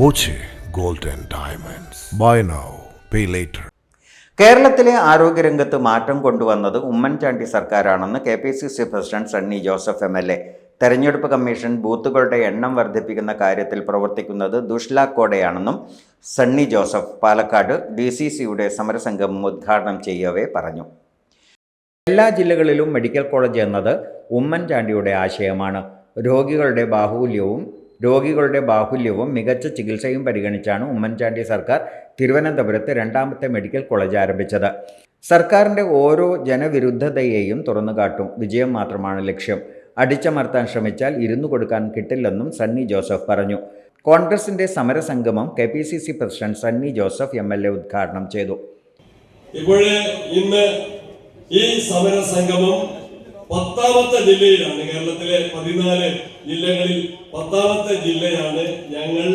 Boche gold and diamonds. Buy now pay later കേരളത്തിലെ ആരോഗ്യരംഗത്ത് മാറ്റം കൊണ്ടുവന്നത് ഉമ്മൻചാണ്ടി സർക്കാരാണെന്ന് K P C C president Sunny Joseph M L A. തെരഞ്ഞെടുപ്പ് കമ്മീഷൻ ബൂത്തുകളുടെ എണ്ണം വർദ്ധിപ്പിക്കുന്ന കാര്യത്തിൽ പ്രവർത്തിക്കുന്നത് ദുഷ്ലാക്കോടെയാണെന്നും സണ്ണി ജോസഫ് പാലക്കാട് ഡി സി സിയുടെ സമരസംഗമം ഉദ്ഘാടനം ചെയ്യവേ പറഞ്ഞു. എല്ലാ ജില്ലകളിലും മെഡിക്കൽ കോളേജ് എന്നത് ഉമ്മൻചാണ്ടിയുടെ ആശയമാണ്. രോഗികളുടെ ബാഹുല്യവും രോഗികളുടെ ബാഹുല്യവും മികച്ച ചികിത്സയും പരിഗണിച്ചാണ് ഉമ്മൻചാണ്ടി സർക്കാർ തിരുവനന്തപുരത്ത് രണ്ടാമത്തെ മെഡിക്കൽ കോളേജ് ആരംഭിച്ചത്. സർക്കാരിന്റെ ഓരോ ജനവിരുദ്ധതയെയും തുറന്നുകാട്ടും. വിജയം മാത്രമാണ് ലക്ഷ്യം. അടിച്ചമർത്താൻ ശ്രമിച്ചാൽ ഇരുന്നു കൊടുക്കാൻ കിട്ടില്ലെന്നും സണ്ണി ജോസഫ് പറഞ്ഞു. കോൺഗ്രസിന്റെ സമരസംഗമം K P C C president Sunny Joseph M L A ഉദ്ഘാടനം ചെയ്തു. ഇപ്പോഴേ ഇന്ന് ഈ സമര സംഗമം പത്താമത്തെ ജില്ലയിലാണ്. കേരളത്തിലെ പതിനാല് ജില്ലകളിൽ പത്താമത്തെ ജില്ലയാണ് ഞങ്ങൾ.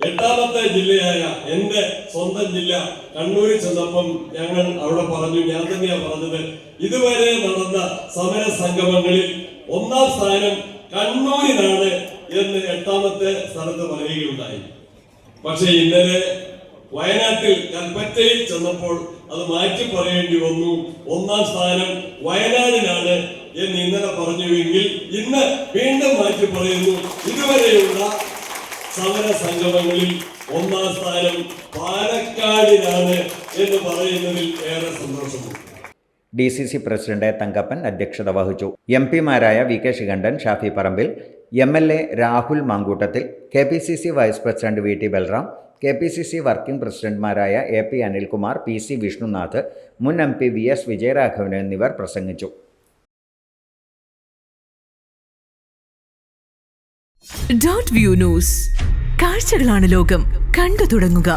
എട്ടാമത്തെ ജില്ലയായ എന്റെ സ്വന്തം ജില്ല കണ്ണൂരിൽ ചെന്നപ്പം ഞങ്ങൾ അവിടെ പറഞ്ഞു ഞാൻ തന്നെയാണ് പറഞ്ഞത് ഇതുവരെ നടന്ന സമര സംഗമങ്ങളിൽ ഒന്നാം സ്ഥാനം കണ്ണൂരിനാണ് എന്ന് എട്ടാമത്തെ സ്ഥലത്ത് പറയുകയുണ്ടായി. പക്ഷെ ഇന്നലെ വയനാട്ടിൽ കൽപ്പറ്റയിൽ ചെന്നപ്പോൾ അത് മാറ്റി പറയേണ്ടി വന്നു. ഒന്നാം സ്ഥാനം വയനാടിനാണ് എന്ന് ഇന്നലെ പറഞ്ഞുവെങ്കിൽ ഇന്ന് വീണ്ടും മാറ്റി പറയുന്നു. ഇതുവരെയുള്ള സമര സംഗമങ്ങളിൽ ഒന്നാം സ്ഥാനം പാലക്കാടിനാണ് എന്ന് പറയുന്നതിൽ ഏറെ സന്തോഷമുണ്ട്. D C C president Thankappan അധ്യക്ഷത വഹിച്ചു. M പിമാരായ V K Shikhandan Shafi Parambil. M L A Rahul Mamkootathil. K P C C vice president V T Balram. K P C C working പ്രസിഡന്റ്മാരായ A P Anilkumar P C Vishnunath മുൻ M P V S Vijayaraghavan എന്നിവർ പ്രസംഗിച്ചു. Dot view news. കാഴ്ചകളാണ് ലോകം. കണ്ടു തുടങ്ങുക.